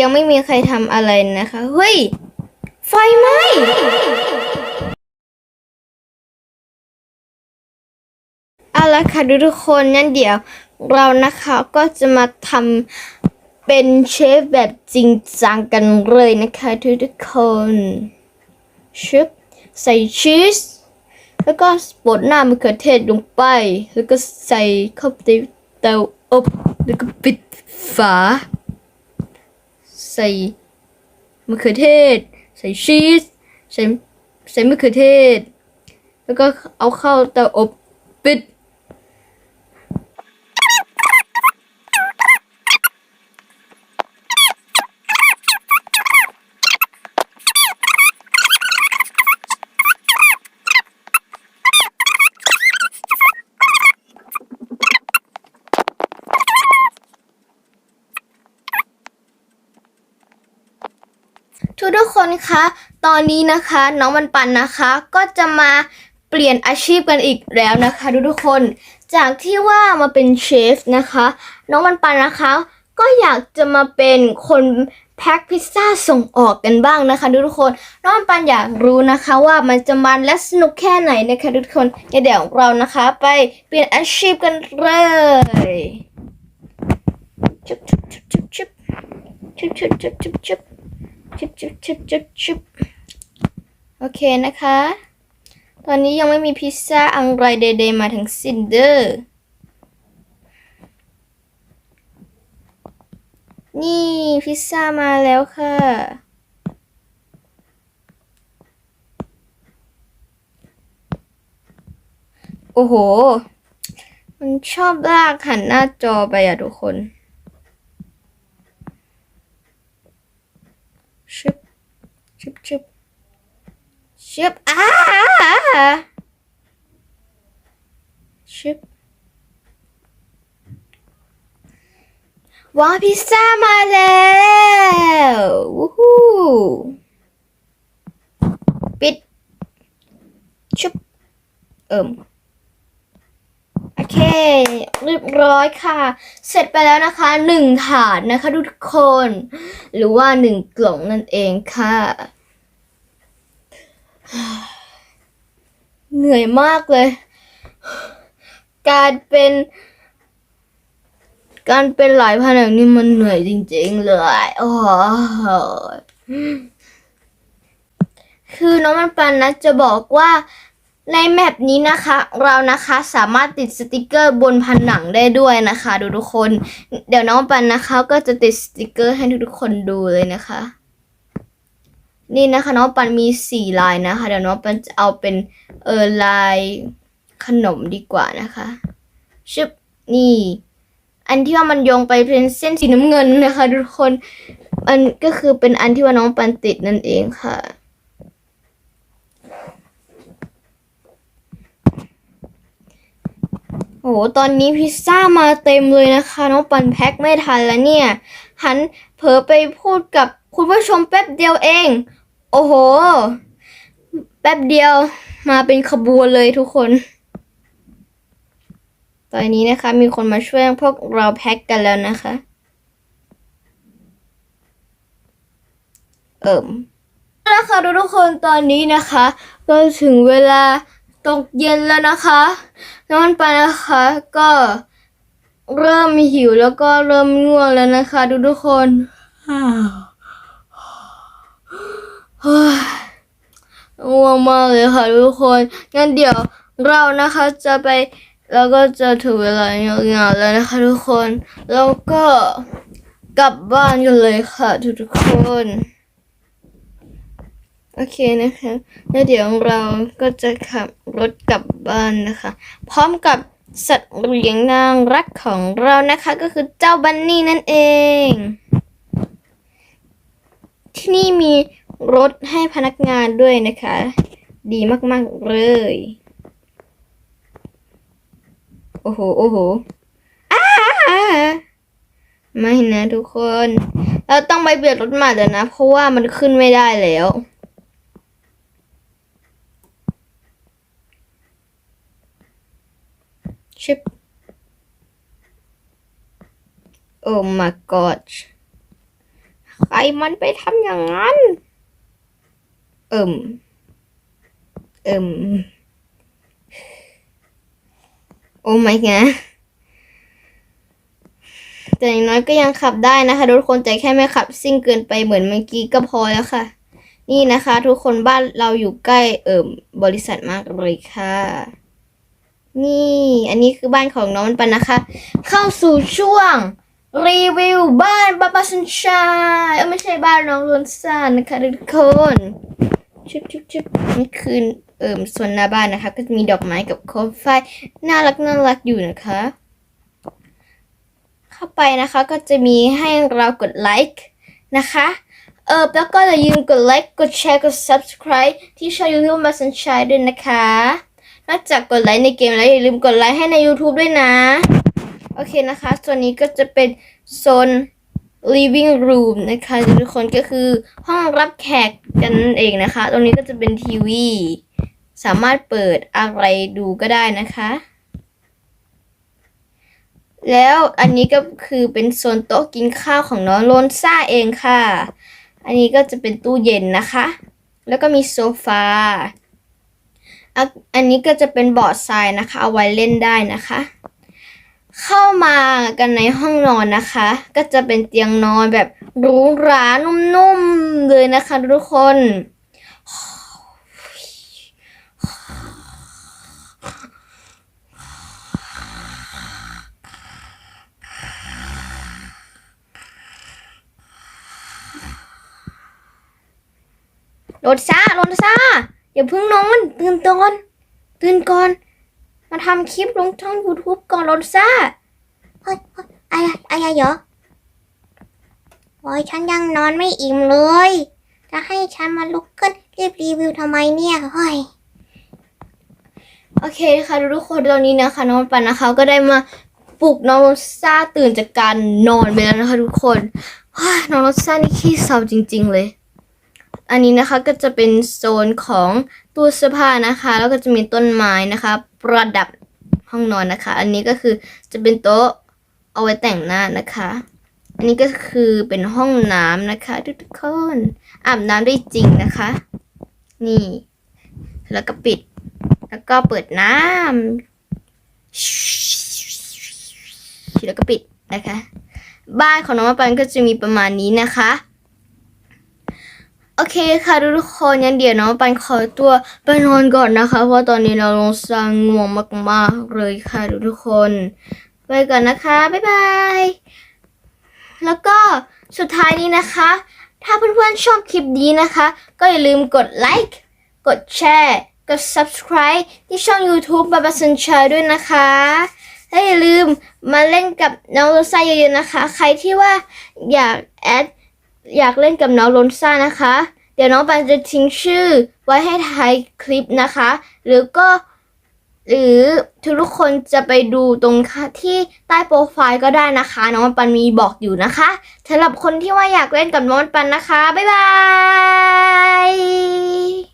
ยังไม่มีใครทำอะไรนะคะ เฮ้ย ไฟไหม้เอาละค่ะทุกคนงั้นเดี๋ยวเรานะคะก็จะมาทำเป็นเชฟแบบจริงจังกันเลยนะคะทุกๆคนชุบใส่ชีสแล้วก็บดหน้ามะเขือเทศลงไป แล้วก็ใส่เข้าไปเตาอบแล้วก็ปิดฝา ใส่มะเขือเทศ ใส่ชีส ใส่ใส่มะเขือเทศ แล้วก็เอาเข้าเตาอบปิด คนคะ ตอนนี้นะคะ น้องมันปันนะคะ ก็จะมาเปลี่ยนอาชีพกันอีกแล้วนะคะทุกทุกๆคน จากที่ว่ามาเป็นเชฟนะคะ น้องมันปันนะคะ ก็อยากจะมาเป็นคนแพ็คพิซซ่าส่งออกกันบ้างนะคะทุกทุกคน น้องมันปันอยากรู้นะคะว่ามันจะมันและสนุกแค่ไหนนะคะทุกคนงั้นเดี๋ยวเรานะคะไปเปลี่ยนอาชีพกันเลยชุบชุบชุบชุบชุบชุบชุบชุบ ชุบชุบชุบชุบชุบโอเคนะคะ ตอนนี้ยังไม่มีพิซซ่าอะไรใดๆมาทั้งสิ้นเด้อ นี่พิซซ่ามาแล้วค่ะ โอ้โห มันชอบลากหันหน้าจอไปอะทุกคน ชึบชึบชึบ ชึบอ้าชึบว้าวพิซซ่ามาแล้ววู้ฮู้ปิดชึบเอิมโอเค เรียบร้อยค่ะ เสร็จไปแล้วนะคะหนึ่งถาดนะคะทุกคน หรือว่าหนึ่งกล่องนั่นเองค่ะ เหนื่อยมากเลย การเป็น การเป็นหลายแผนกนี่มันเหนื่อยจริง ๆ เลยโอ้โหคือน้องมันปันนะจะบอกว่าในแมปนี้นะคะ เรานะคะสามารถติดสติกเกอร์บนผนังได้ด้วยนะคะ ดูทุกคน เดี๋ยวน้องปันนะคะ ก็จะติดสติกเกอร์ให้ทุกๆคนดูเลยนะคะ นี่นะคะน้องปันมีสี่ลายนะคะ เดี๋ยวน้องปันจะเอาเป็นเออลายขนมดีกว่านะคะชึบนี่ อันที่ว่ามันโยงไปเป็นเส้นสีน้ำเงินนะคะทุกคนมันก็คือเป็นอันที่ว่าน้องปันติดนั่นเองค่ะโอ้โหตอนนี้พิซซ่ามาเต็มเลยนะคะ น้องปันแพ็คไม่ทันแล้วเนี่ย หันเผลอไปพูดกับคุณผู้ชมแป๊บเดียวเอง โอ้โห แป๊บเดียวมาเป็นขบวนเลยทุกคน ตอนนี้นะคะ มีคนมาช่วยพวกเราแพ็คกันแล้วนะคะ เอิ่มแล้วค่ะทุกคนตอนนี้นะคะ ก็ถึงเวลาตกเย็นแล้วนะคะนอนไปนะคะ ก็เริ่มหิวแล้วก็เริ่มง่วงแล้วนะคะทุกทุกคนเฮ้ย ง่วงมากเลยค่ะทุกคน งั้นเดี๋ยวเรานะคะจะไปแล้วก็จะถึงเวลาเงานแล้วนะคะทุกคน แล้วก็กลับบ้านกันเลยค่ะทุกทุกคนโอเคนะคะแล้วเดี๋ยวเราก็จะขับรถกลับบ้านนะคะ พร้อมกับสัตว์เลี้ยงนางรักของเรานะคะ ก็คือเจ้าบันนี่นั่นเอง ที่นี่มี รถให้พนักงานด้วยนะคะ ดีมากๆเลย โอ้โห โอ้โหอ้าไม่นะทุกคน เราต้องไปเปลี่ยนรถใหม่แล้วนะ เพราะว่ามันขึ้นไม่ได้แล้ว ชิป Oh my god ใครมันไปทำอย่างนั้น เอิ่ม เอิ่ม โอ้ไม่ไงแต่อย่างน้อยก็ยังขับได้นะคะ ทุกคนแต่แค่ไม่ขับซิ่งเกินไปเหมือนเมื่อกี้ก็พอแล้วค่ะ นี่นะคะ ทุกคนบ้านเราอยู่ใกล้เอิ่ม บริษัทมากเลยค่ะ นี่ อันนี้คือบ้านของน้องมันปันนะคะ เข้าสู่ช่วง รีวิวบ้านป้าป้าสันชายไม่ใช่บ้านน้องลวนซานนะคะทุกคน ชุบชุบชุบนี่คือเอิ่มส่วนหน้าบ้านนะคะ ก็จะมีดอกไม้กับโคมไฟน่ารักน่ารักอยู่นะคะ เข้าไปนะคะก็จะมีให้เรากดไลค์นะคะเออแล้วก็อย่าลืมกดไลค์กดแชร์กด subscribe ที่ช่อง YouTube มาสันชายด้วยนะคะ นอกจากกดไลค์ในเกมแล้วอย่าลืมกดไลค์ให้ใน YouTube ด้วยนะ โอเคนะคะ ส่วนนี้ก็จะเป็นโซน living room นะคะทุกคนก็คือห้องรับแขกกันเองนะคะ ตรงนี้ก็จะเป็นทีวี สามารถเปิดอะไรดูก็ได้นะคะ แล้วอันนี้ก็คือเป็นโซนโต๊ะกินข้าวของน้องโลนซ่าเองค่ะ อันนี้ก็จะเป็นตู้เย็นนะคะ แล้วก็มีโซฟา อันนี้ก็จะเป็นบอร์ดทรายนะคะ เอาไว้เล่นได้นะคะ เข้ามากันในห้องนอนนะคะ ก็จะเป็นเตียงนอนแบบหรูหรานุ่มๆเลยนะคะทุกคนโรดซ่าโรดซ่าอย่าเพิ่งนอนตื่นก่อนตื่นก่อน มาทำคลิปลงช่อง YouTube ก่อนโรดซ่าเฮ้ยเฮ้ยอะไรอะไรเหรอโอ้ยฉันยังนอนไม่อิ่มเลย จะให้ฉันมาลุกขึ้นรีบรีวิวทำไมเนี่ยเฮ้ยโอเคค่ะทุกคนตอนนี้นะคะน้องปันนะคะ ก็ได้มาปลุกน้องโรซ่าตื่นจากการนอนไปแล้วนะคะทุกคนว้าน้องโรซ่านี่ขี้เศร้าจริง ๆ เลย อันนี้นะคะก็จะเป็นโซนของตู้เสื้อผ้านะคะ แล้วก็จะมีต้นไม้นะคะ ประดับห้องนอนนะคะ อันนี้ก็คือจะเป็นโต๊ะเอาไว้แต่งหน้านะคะ อันนี้ก็คือเป็นห้องน้ำนะคะ ทุกๆคนอาบน้ำได้จริงนะคะ นี่ แล้วก็ปิด แล้วก็เปิดน้ำแล้วก็ปิดนะคะ บ้านของน้องมะปันก็จะมีประมาณนี้นะคะ อเคค่ะทุกคนงั้นเดี๋ยวน้องปันขอตัวไปนอนก่อนนะคะ เพราะตอนนี้เราลงสร้างง่วงมากๆเลยค่ะทุกคน ไปก่อนนะคะ บ๊ายบาย แล้วก็สุดท้ายนี้นะคะ ถ้าเพื่อนๆชอบคลิปนี้นะคะ ก็อย่าลืมกดไลค์กดแชร์กด subscribe ที่ช่อง YouTube บาบาสันชายด้วยนะคะและอย่าลืมมาเล่นกับน้องโรซ่าเยอะๆนะคะ ใครที่ว่าอยากแอด อยากเล่นกับน้องลนซ่านะคะ เดี๋ยวน้องปันจะทิ้งชื่อไว้ให้ท้ายคลิปนะคะ หรือก็หรือทุกคนจะไปดูตรงที่ใต้โปรไฟล์ก็ได้นะคะ น้องปันมีบอกอยู่นะคะสำหรับคนที่ว่าอยากเล่นกับน้องปันนะคะ บ๊ายบาย